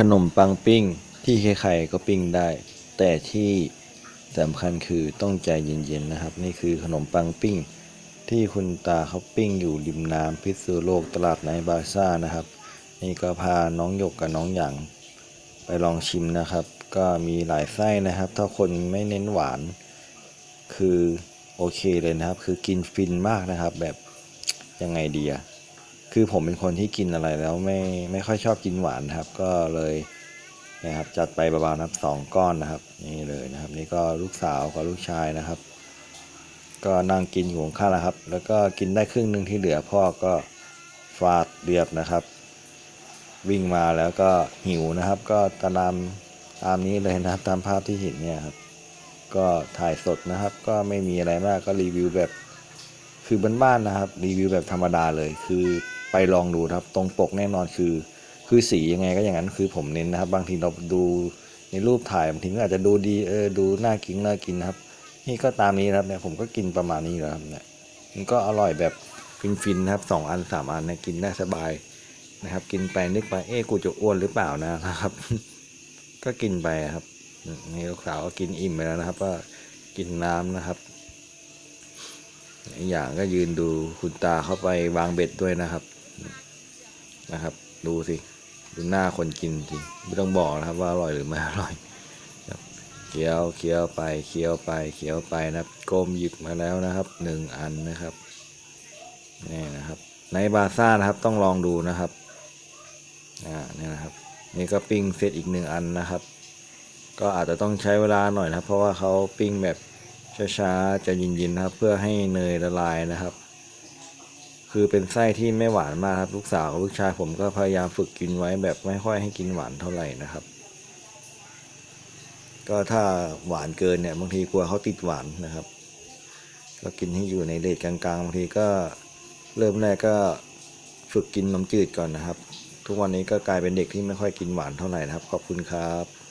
ขนมปังปิ้งที่ใครๆก็ปิ้งได้ แต่ที่สำคัญคือต้องใจเย็นๆนะครับ นี่คือขนมปังปิ้ง ที่คุณตาเขาปิ้งอยู่ริมน้ำพิษณุโลกตลาดไนบาซ่านะครับ นี่ก็พาน้องหยกกับน้องหยางไปลองชิมนะครับ ก็มีหลายไส้นะครับ ถ้าคนไม่เน้นหวาน คือโอเคเลยนะครับ คือกินฟินมากนะครับ แบบยังไงดีอะ คือผมเป็นคนที่กินอะไรแล้วไม่ไม่ค่อยชอบกินหวานครับ ก็เลยนะครับจัดไปประมาณนับสองก้อนนะครับ นี่เลยนะครับ นี่ก็ลูกสาวกับลูกชายนะครับ ก็นั่งกินอยู่ข้างๆนะครับ แล้วก็กินได้ครึ่งหนึ่งที่เหลือพ่อก็ฟาดเรียบนะครับ วิ่งมาแล้วก็หิวนะครับ ก็ตามตามนี้เลยนะครับ ตามภาพที่เห็นเนี่ยครับ ก็ถ่ายสดนะครับ ก็ไม่มีอะไรมากก็รีวิวแบบคือบ้านๆนะครับ รีวิวแบบธรรมดาเลยคือ ไปลองดูนะครับ ตรงปกแน่นอนคือ คือสียังไงก็อย่างนั้นคือผมเน้นนะครับ บางทีเราดูในรูปถ่ายบางทีก็อาจจะดูดีเออดูน่ากินน่ากินนะครับ นี่ก็ตามนี้นะครับเนี่ยผมก็กินประมาณนี้แล้วครับเนี่ยมันก็อร่อยแบบฟินๆนะครับสองอันสามอันเนี่ยกินได้สบายนะครับ กินไปนึกไปเอ๊กูจะอ้วนหรือเปล่านะนะครับ ก็กินไปครับนี่ลูกสาวก็กินอิ่มไปแล้วนะครับ ก็กินน้ำนะครับอีกอย่างก็ยืนดูคุณตาเข้าไปวางเบ็ดด้วยนะครับ นะครับ ดูสิดูหน้าคนกินจริงไม่ต้องบอกนะครับว่าอร่อยหรือไม่อร่อยเคี้ยวเคี้ยวไปเคี้ยวไปเคี้ยวไปนะครับก้มหยิบมาแล้วนะครับหนึ่งอันนะครับนี่นะครับ ในบาซ่านะครับต้องลองดูนะครับอ่านี่นะครับ นี่ก็ปิ้งเสร็จอีกหนึ่งอันนะครับ ก็อาจจะต้องใช้เวลาหน่อยนะครับ เพราะว่าเขาปิ้งแบบช้าๆจะเย็นๆนะครับ เพื่อให้เนยละลายนะครับ คือเป็นไส้ที่ไม่หวานมากครับลูกสาวกับลูกชายผมก็พยายามฝึกกินไว้แบบไม่ค่อยให้กินหวานเท่าไหร่นะครับ ก็ถ้าหวานเกินเนี่ยบางทีกลัวเขาติดหวานนะครับ ก็กินให้อยู่ในเลทกลางๆบางทีก็เริ่มแรกก็ฝึกกินนมจืดก่อนนะครับ ทุกวันนี้ก็กลายเป็นเด็กที่ไม่ค่อยกินหวานเท่าไหร่นะครับ ขอบคุณครับ